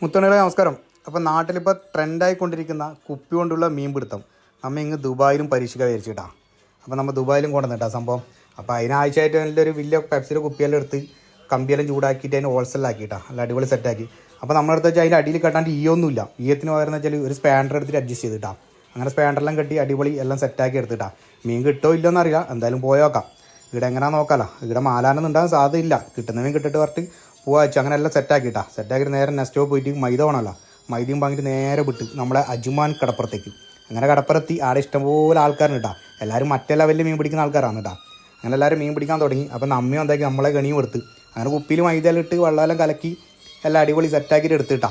മുത്തണികളെ നമസ്കാരം. അപ്പോൾ നാട്ടിലിപ്പോൾ ട്രെൻഡായിക്കൊണ്ടിരിക്കുന്ന കുപ്പി കൊണ്ടുള്ള മീൻ പിടുത്തം നമ്മൾ ഇങ്ങ് ദുബായിലും പരീക്ഷിക്കാൻ വിചാരിച്ചിട്ടാ. അപ്പോൾ നമ്മൾ ദുബായിലും കൊണ്ടുവന്നിട്ടാ സംഭവം. അപ്പോൾ അതിനാഴ്ചയായിട്ട് നല്ലൊരു വലിയ പെപ്സിയുടെ കുപ്പിയെല്ലാം എടുത്ത് കമ്പിയെല്ലാം ചൂടാക്കിയിട്ട് അതിന് ഹോൾസെല്ലാക്കിയിട്ടാ നല്ല അടിപൊളി സെറ്റാക്കി അപ്പോൾ നമ്മളെടുത്ത് വെച്ചാൽ അതിന്റെ അടിയിൽ കെട്ടാണ്ട് ഈയൊന്നുമില്ല ഈയത്തിന് പകരം എന്ന് വെച്ചാൽ ഒരു സ്പാൻഡർ എടുത്തിട്ട് അഡ്ജസ്റ്റ് ചെയ്തിട്ടാ. അങ്ങനെ സ്പാൻഡറെല്ലാം കെട്ടി അടിപൊളി എല്ലാം സെറ്റാക്കി എടുത്തിട്ടാ. മീൻ കിട്ടോ ഇല്ലോ അറിയില്ല എന്തായാലും പോയോക്കാം ഇവിടെ എങ്ങനെയാണെന്ന് നോക്കാലോ? ഇവിടെ മാലാനൊന്നും ഉണ്ടാകാൻ സാധ്യതയില്ല. കിട്ടുന്ന മീൻ കിട്ടിട്ട് പറഞ്ഞിട്ട് പോവാ വെച്ചു. അങ്ങനെ എല്ലാം സെറ്റാക്കിയിട്ടാ സെറ്റാക്കിയിട്ട് നേരെ നെക്സ്റ്റ് പോയിട്ട് മൈദ വേണമല്ലോ. മൈദയും വാങ്ങിയിട്ട് നേരെ വിട്ട് നമ്മളെ അജുമാൻ കടപ്പുറത്തേക്ക്. അങ്ങനെ കടപ്പുറത്തി ആടെ ഇഷ്ടംപോലെ ആൾക്കാരുണ്ട് കേട്ടോ എല്ലാവരും മറ്റേ ലെവലിൽ മീൻ പിടിക്കുന്ന ആൾക്കാരാണ് കേട്ടോ അങ്ങനെ എല്ലാവരും മീൻ പിടിക്കാൻ തുടങ്ങി. അപ്പം നമ്മയും എന്താക്കി? നമ്മളെ ഗണിയും എടുത്ത്. അങ്ങനെ കുപ്പിയിൽ മൈദയെല്ലാം ഇട്ട് വെള്ളമെല്ലാം കലക്കി എല്ലാം അടിപൊളി സെറ്റാക്കിയിട്ട് എടുത്തിട്ടാ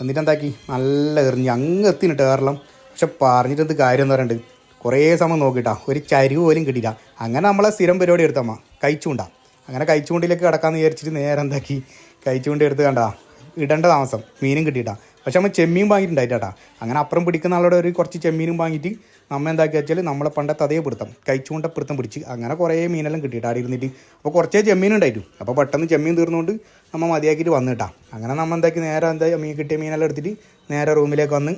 എന്നിട്ട് എന്താക്കി? നല്ല എറിഞ്ഞ്. അങ്ങ് എത്തിനിട്ട് കേരളം പക്ഷെ പറഞ്ഞിട്ട് എന്ത് കാര്യം എന്ന് പറയുന്നുണ്ട് കുറേ സമയം നോക്കിയിട്ടാ ഒരു ചരിവ് പോലും കിട്ടിയില്ല. അങ്ങനെ നമ്മളെ സ്ഥിരം പരിപാടി എടുത്തമ്മ. കഴിച്ചുകൊണ്ടാ അങ്ങനെ കഴിച്ചുകൊണ്ടിലേക്ക് കിടക്കാമെന്ന് വിചാരിച്ചിട്ട് നേരെ എന്താക്കി? കഴിച്ചുകൊണ്ട് എടുത്ത് കണ്ടാ ഇടേണ്ട താമസം മീനും കിട്ടിയിട്ടാ. പക്ഷെ നമ്മൾ ചെമ്മീൻ വാങ്ങിയിട്ടുണ്ടായിട്ടാ. അങ്ങനെ അപ്പുറം പിടിക്കുന്ന ആളോട് ഒരു കുറച്ച് ചെമ്മീനും വാങ്ങിയിട്ട് നമ്മൾ എന്താക്കി വെച്ചാൽ നമ്മളെ പണ്ടത്തെ അതേ പിടുത്തം കഴിച്ചുകൊണ്ട് പിടുത്തം പിടിച്ച് അങ്ങനെ കുറേ മീനെല്ലാം കിട്ടിയിട്ട് അവിടെ ഇരുന്നിട്ട്. അപ്പോൾ കുറച്ചേ ചെമ്മീൻ ഉണ്ടായിട്ടു. അപ്പോൾ പെട്ടെന്ന് ചെമ്മീൻ തീർന്നുകൊണ്ട് നമ്മൾ മതിയാക്കിയിട്ട് വന്നിട്ടാ. അങ്ങനെ നമ്മൾ എന്താക്കി നേരെ എന്താ മീൻ കിട്ടിയ മീനെല്ലാം എടുത്തിട്ട് നേരെ റൂമിലേക്ക് വന്ന്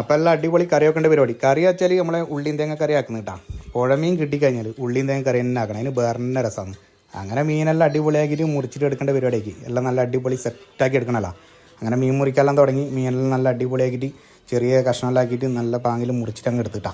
അപ്പോൾ എല്ലാം അടിപൊളി കറി വെക്കേണ്ട പരിപാടി. കറി വെച്ചാൽ നമ്മളെ ഉള്ളിയും തേങ്ങ കറി ആക്കുന്ന കേട്ടാ പുഴമീൻ കിട്ടിക്കഴിഞ്ഞാൽ ഉള്ളിയും തേങ്ങ കറി തന്നെ ആക്കണം. അതിന് വേറെ രസമാണ് അങ്ങനെ മീനെല്ലാം അടിപൊളിയാക്കിയിട്ട് മുറിച്ചിട്ട് എടുക്കേണ്ട പരിപാടിയാക്കി. എല്ലാം നല്ല അടിപൊളി സെറ്റാക്കി എടുക്കണല്ലോ അങ്ങനെ മീൻ മുറിക്കാനെല്ലാം തുടങ്ങി മീനെല്ലാം നല്ല അടിപൊളിയാക്കിയിട്ട് ചെറിയ കഷ്ണമെല്ലാക്കിയിട്ട് നല്ല പാങ്ങിൽ മുറിച്ചിട്ട് അങ്ങ് എടുത്തിട്ടാ.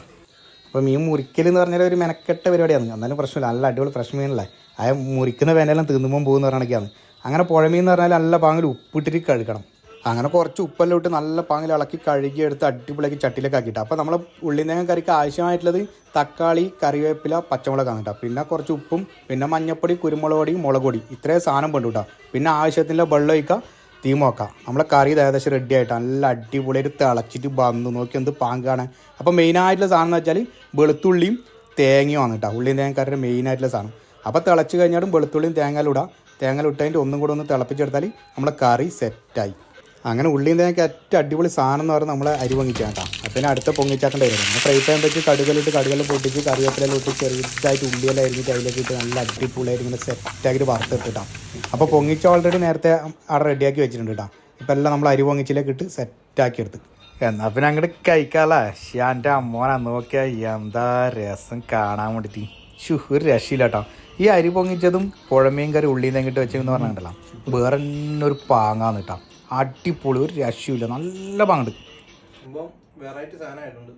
അപ്പോൾ മീൻ മുറിക്കൽ എന്ന് പറഞ്ഞാൽ ഒരു മെനക്കെട്ട പരിപാടിയാണ്. എന്നാലും പ്രശ്നമില്ല. നല്ല അടിപൊളി ഫ്രഷ് മീനല്ലേ. ആ മുറിക്കുന്ന വേനലെല്ലാം തിന്നുമ്പോൾ പോകുന്ന പറഞ്ഞൊക്കെയാണ് അങ്ങനെ പുഴമീൻ എന്ന് പറഞ്ഞാൽ നല്ല പാങ്ങിൽ ഉപ്പിട്ടിട്ട് കഴുകണം. അങ്ങനെ കുറച്ച് ഉപ്പെല്ലാം ഇട്ട് നല്ല പാങ്ങിൽ ഇളക്കി കഴുകി എടുത്ത് അടിപൊളിയാക്കി ചട്ടിയിലേക്ക് ആക്കിയിട്ട്. അപ്പോൾ നമ്മൾ ഉള്ളിനേങ്ങ കറിക്ക് ആവശ്യമായിട്ടുള്ളത് തക്കാളി കറിവേപ്പില പച്ചമുളകാണ് കേട്ടോ പിന്നെ കുറച്ച് ഉപ്പും പിന്നെ മഞ്ഞപ്പൊടി കുരുമുളക് പൊടി മുളക് പൊടി. ഇത്രയും സാധനം വേണ്ട കേട്ടോ പിന്നെ ആവശ്യത്തിന്റെ വെള്ളം ഒഴിക്കുക തീ നോക്കാം നമ്മളെ കറി ഏകദേശം റെഡി ആയിട്ട്. നല്ല അടിപൊളിയായിട്ട് തിളച്ചിട്ട് വന്ന്. നോക്കി എന്ത് പാങ്കാണ് അപ്പോൾ മെയിനായിട്ടുള്ള സാധനം എന്ന് വെച്ചാൽ വെളുത്തുള്ളിയും തേങ്ങയും ആണ് കേട്ടോ. ഉള്ളിയും തേങ്ങ കറിയുടെ മെയിനായിട്ടുള്ള സാധനം. അപ്പോൾ തിളച്ച് കഴിഞ്ഞാലും വെളുത്തുള്ളിയും തേങ്ങയിലൂടാം തേങ്ങയിലിട്ടതിന്റെ ഒന്നും കൂടെ ഒന്ന് തിളപ്പിച്ചെടുത്താൽ നമ്മളെ കറി സെറ്റായി അങ്ങനെ ഉള്ളിൽ നിന്ന് ഞങ്ങൾക്ക് ഏറ്റവും അടിപൊളി സാധനം എന്ന് പറഞ്ഞാൽ നമ്മളെ അരി പൊങ്ങിച്ചാൽ കേട്ടോ അപ്പം അടുത്ത പൊങ്ങിച്ചാക്കേണ്ട വരും നമ്മൾ ഫ്രൈ പാൻ വെച്ച് കടുകലിട്ട് കടുകൽ പൊട്ടിച്ച് കറിവേപ്പിലെല്ലാം ഇട്ട് ചെറുതായിട്ട് ഉള്ളിയെല്ലാം അരിഞ്ഞിട്ട് അതിലേക്ക് ഇട്ട് നല്ല അടിപൊളിയായിട്ട് ഇങ്ങനെ സെറ്റാക്കിയിട്ട് വറുത്തിട്ടിട്ടാം അപ്പോൾ പൊങ്ങിച്ച ഓൾറെഡി നേരത്തെ അവിടെ റെഡിയാക്കി വെച്ചിട്ടുണ്ട് കേട്ടോ ഇപ്പം എല്ലാം നമ്മൾ അരി പൊങ്ങിച്ചിലേക്ക് ഇട്ട് സെറ്റാക്കി എടുത്ത്. എന്നാ പിന്നെ അങ്ങോട്ട് കഴിക്കാല്ലേ ശ്ശെ, എന്റെ അമ്മോനെ നോക്കിയാ എന്താ രസം കാണാൻ വേണ്ടി ഷു ഒരു രക്ഷയില്ല കേട്ടോ ഈ അരി പൊങ്ങിച്ചതും പുഴമീൻ കറി ഉള്ളിയും തെങ്ങിട്ട് വെച്ചെന്ന് പറഞ്ഞിട്ടുണ്ടല്ലോ. വേറെ ഒരു പാങ്ങാന്ന് കേട്ടോ അടിപൊളി ഒരു രക്ഷയില്ല നല്ല പാങ്ങുണ്ട് വെറൈറ്റി സാധനമായിട്ടുണ്ട്